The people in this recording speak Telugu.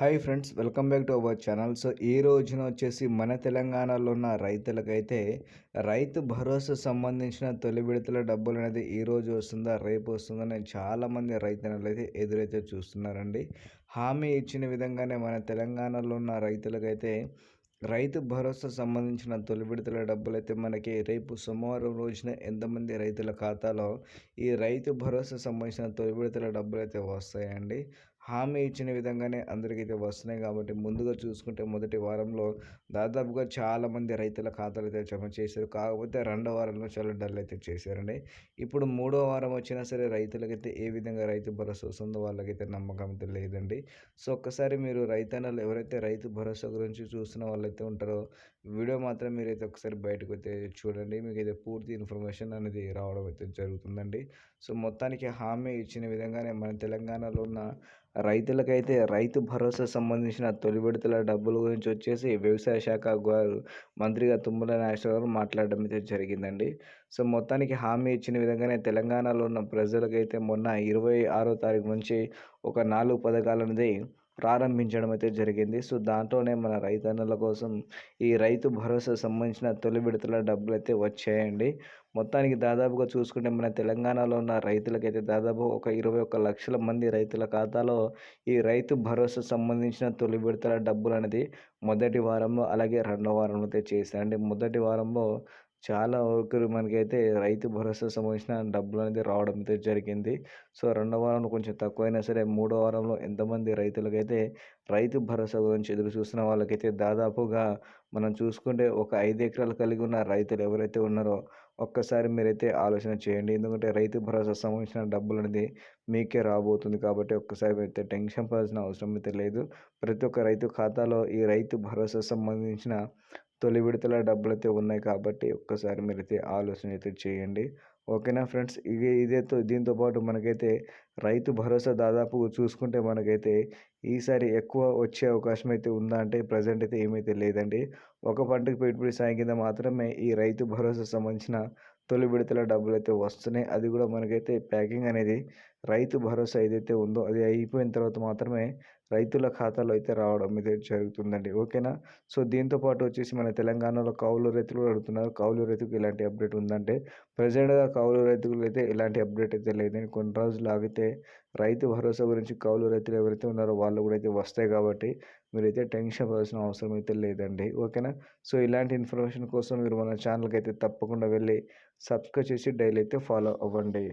Hi friends welcome back to our channel. So ఈ రోజున వచ్చేసి మన తెలంగాణలో ఉన్న రైతులకైతే రైతు భరోసా సంబంధించిన తొలి విడతల డబ్బులు అనేది ఈ రోజు వస్తుందా రేపు వస్తుందా అని చాలామంది రైతన్నలు అయితే ఎదురైతే చూస్తున్నారండి. హామీ ఇచ్చిన విధంగానే మన తెలంగాణలో ఉన్న రైతులకైతే రైతు భరోసా సంబంధించిన తొలి విడతల డబ్బులు అయితే మనకి రేపు సోమవారం రోజున ఎంతమంది రైతుల ఖాతాలో ఈ రైతు భరోసా సంబంధించిన తొలి విడతల డబ్బులు అయితే వస్తాయండి. హామీ ఇచ్చిన విధంగానే అందరికైతే వస్తున్నాయి కాబట్టి ముందుగా చూసుకుంటే మొదటి వారంలో దాదాపుగా చాలామంది రైతుల ఖాతాలు అయితే జమ చేశారు. కాకపోతే రెండో వారంలో చాలా డల్ అయితే చేశారండి. ఇప్పుడు మూడో వారం వచ్చినా సరే రైతులకైతే ఏ విధంగా రైతు భరోసా వస్తుందో వాళ్ళకైతే నమ్మకం అయితే లేదండి. సో ఒక్కసారి మీరు రైతన్నలు ఎవరైతే రైతు భరోసా గురించి చూస్తున్న వాళ్ళైతే ఉంటారో వీడియో మాత్రం మీరైతే ఒకసారి బయటకు అయితే చూడండి. మీకు అయితే పూర్తి ఇన్ఫర్మేషన్ అనేది రావడం అయితే జరుగుతుందండి. సో మొత్తానికి హామీ ఇచ్చిన విధంగానే మన తెలంగాణలో ఉన్న రైతులకైతే రైతు భరోసా సంబంధించిన తొలి విడతల డబ్బుల గురించి వచ్చేసి వ్యవసాయ శాఖ గారు మంత్రిగా తుమ్మల నాగేశ్వరరావు మాట్లాడడం అయితే జరిగిందండి. సో మొత్తానికి హామీ ఇచ్చిన విధంగానే తెలంగాణలో ఉన్న ప్రజలకైతే మొన్న ఇరవై ఆరో తారీఖు నుంచి ఒక నాలుగు పథకాలు అనేది ప్రారంభించడం అయితే జరిగింది. సో దాంట్లోనే మన రైతన్నుల కోసం ఈ రైతు భరోసా సంబంధించిన తొలి విడతల డబ్బులు అయితే వచ్చాయండి. మొత్తానికి దాదాపుగా చూసుకుంటే మన తెలంగాణలో ఉన్న రైతులకైతే దాదాపు ఒక ఇరవై ఒక్క లక్షల మంది రైతుల ఖాతాలో ఈ రైతు భరోసా సంబంధించిన తొలి విడతల డబ్బులు అనేది మొదటి వారంలో అలాగే రెండో వారంలో అయితే చేశారండి. మొదటి వారంలో చాలా వరకు మనకైతే రైతు భరోసా సంబంధించిన డబ్బులు అనేది రావడం అయితే జరిగింది. సో రెండో వారంలో కొంచెం తక్కువైనా సరే మూడో వారంలో ఎంతమంది రైతులకైతే రైతు భరోసా గురించి ఎదురు చూస్తున్న వాళ్ళకైతే దాదాపుగా మనం చూసుకుంటే ఒక ఐదు ఎకరాలు కలిగి ఉన్న రైతులు ఎవరైతే ఉన్నారో ఒక్కసారి మీరైతే ఆలోచన చేయండి. ఎందుకంటే రైతు భరోసా సంబంధించిన డబ్బులు అనేది మీకే రాబోతుంది కాబట్టి ఒక్కసారి అయితే టెన్షన్ పడాల్సిన అవసరం అయితే లేదు. ప్రతి ఒక్క రైతు ఖాతాలో ఈ రైతు భరోసా సంబంధించిన తొలి విడతల డబ్బులు అయితే ఉన్నాయి కాబట్టి ఒక్కసారి మీరైతే ఆలోచన అయితే చేయండి. ఓకేనా ఫ్రెండ్స్? ఇది ఇదేతో దీంతో పాటు మనకైతే రైతు భరోసా దాదాపు చూసుకుంటే మనకైతే ఈసారి ఎక్కువ వచ్చే అవకాశం అయితే ఉందా అంటే ప్రజెంట్ అయితే ఏమైతే లేదండి. ఒక పంటకు పెట్టుబడి సాయం కింద మాత్రమే ఈ రైతు భరోసా సంబంధించిన తొలి విడతల డబ్బులు అయితే వస్తున్నాయి. అది కూడా మనకైతే ప్యాకింగ్ అనేది రైతు భరోసా ఏదైతే ఉందో అది అయిపోయిన తర్వాత మాత్రమే రైతుల ఖాతాలో అయితే రావడం అయితే జరుగుతుందండి. ఓకేనా? సో దీంతో పాటు వచ్చేసి మన తెలంగాణలో కౌలు రైతులు అడుగుతున్నారు. కౌలు రైతుకు ఇలాంటి అప్డేట్ ఉందంటే ప్రజెంట్గా కౌలు రైతులు అయితే ఇలాంటి అప్డేట్ అయితే లేదని కొన్ని రోజులు ఆగితే రైతు భరోసా గురించి కౌలు రైతులు ఎవరైతే ఉన్నారో వాళ్ళు కూడా అయితే వస్తాయి కాబట్టి మీరైతే టెన్షన్ పడాల్సిన అవసరం అయితే లేదండి. ఓకేనా? సో ఇలాంటి ఇన్ఫర్మేషన్ కోసం మీరు మన ఛానల్కి అయితే తప్పకుండా వెళ్ళి సబ్స్క్రైబ్ చేసి డైలీ అయితే ఫాలో అవ్వండి.